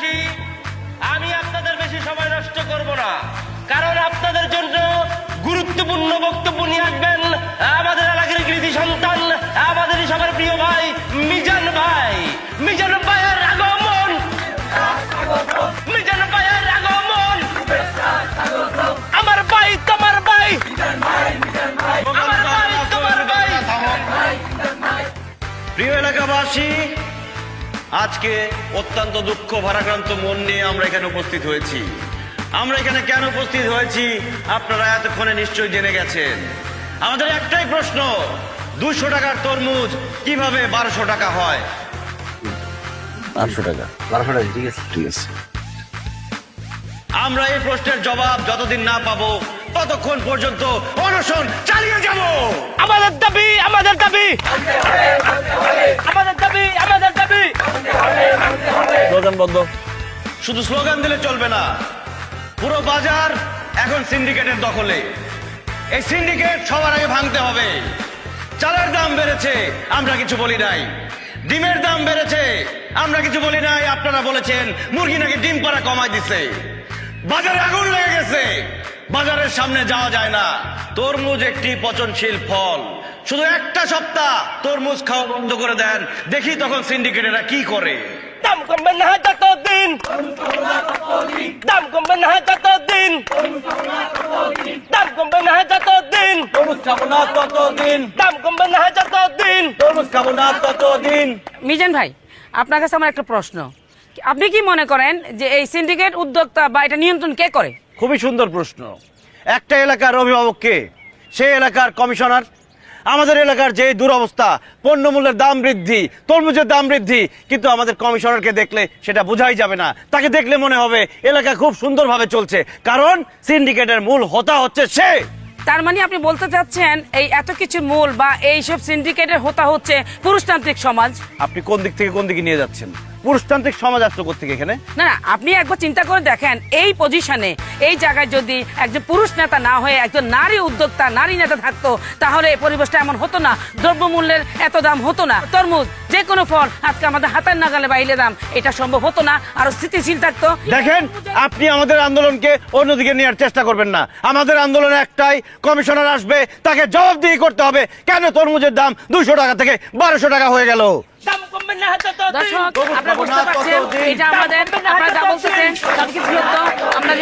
এলাকাবাসী আমি আপনাদের বেশি সময় নষ্ট করব না। কারণ আপনাদের জন্য গুরুত্বপূর্ণ বক্তব্য নিয়ে আসবেন আমাদের এলাকার কৃতি সন্তান, আমাদের সবার প্রিয় ভাই, মিজান ভাই। মিজান ভাইয়ের আগমন! মিজান ভাইয়ের আগমন! আমার ভাই, তোমার ভাই! আমার ভাই, তোমার ভাই! প্রিয় এলাকাবাসী আজকে অত্যন্ত দুঃখ ভারাক্রান্ত মন নিয়ে আমরা এখানে উপস্থিত হয়েছি। আমরা এখানে কেন উপস্থিত হয়েছি আপনারা এতক্ষণে নিশ্চয়ই জেনে গেছেন। আমাদের একটাই প্রশ্ন দুশো টাকার তরমুজ কীভাবে বারোশো টাকা হয়? বারোশো টাকা। বারোশো টাকা ঠিক আছে। ঠিক আছে। আমরা এই প্রশ্নের জবাব যতদিন না পাবো ততক্ষণ পর্যন্ত অনশন চালিয়ে যাব। আমাদের দাবি আমাদের দাবি। আমাদের দাবি আমাদের দাবি স্লোগান বন্ধ। শুধু স্লোগান দিলে চলবে না। পুরো বাজার এখন সিন্ডিকেটের দখলে। এই সিন্ডিকেট সবার আগে ভাঙতে হবে। চালের দাম বেড়েছে, আমরা কিছু বলি নাই। ডিমের দাম বেড়েছে, আমরা কিছু বলি নাই। আপনারা বলেছেন, মুরগি নাকি ডিম পাড়া কমাই দিছে। বাজারে আগুন লেগে গেছে। বাজারের সামনে যাওয়া যায় না। তরমুজ একটি পচনশীল ফল। শুধু একটা সপ্তাহ তরমুজ খাওয়া বন্ধ করে দেন। দেখি তখন সিন্ডিকেটেরা কি করে। দাম কমবে না ততদিন দাম কমবে না ততদিন দাম কমবে না ততদিন দাম কমবে না ততদিন না ততদিন মিজান ভাই আপনার কাছে আমার একটা প্রশ্ন। আপনি কি মনে করেন যে এই সিন্ডিকেট উদ্যোক্তা বা এটা নিয়ন্ত্রণ কে করে? খুবই সুন্দর প্রশ্ন। একটা এলাকার অভিভাবক কে? সেই এলাকার কমিশনার আমাদের এলাকার যে দুরবস্থা পণ্যমূল্যের দাম বৃদ্ধি তরমুজের দাম বৃদ্ধি কিন্তু আমাদের কমিশনারকে দেখলে সেটা বোঝাই যাবে না। তাকে দেখলে মনে হবে এলাকা খুব সুন্দরভাবে চলছে কারণ সিন্ডিকেটের মূল হতা হচ্ছে সে। তার মানে আপনি বলতে চাচ্ছেন এই এত কিছু মূল বা এইসব সিন্ডিকেটের হতা হচ্ছে পুরুষতান্ত্রিক সমাজ? আপনি কোন দিক থেকে কোন দিকে নিয়ে যাচ্ছেন? পুরুষতান্ত্রিক সমাজ আসলো থেকে এখানে? না না আপনি একবার চিন্তা করে দেখেন এই পজিশনে এই জায়গায় যদি একজন পুরুষ নেতা না হয়ে একজন নারী উদ্যোক্তা নারী নেতা থাকতো তাহলে এই পরিবেশটা এমন হতো না দ্রব্যমূল্যের এত দাম হতো না। তরমুজ যে কোনো ফল আজকে আমাদের হাতের নাগালে বাইলে দাম এটা সম্ভব হতো না আরও স্থিতিশীল থাকতো। দেখেন আপনি আমাদের আন্দোলনকে অন্যদিকে নেওয়ার চেষ্টা করবেন না। আমাদের আন্দোলন একটাই কমিশনার আসবে তাকে জবাবদিহি করতে হবে কেন তরমুজের দাম দুশো টাকা থেকে বারোশো টাকা হয়ে গেল? দর্শক আপনারা বুঝতে পারছেন এটা আমাদের আপনারা যা বলতেছেন সবকিছু সত্য আমরা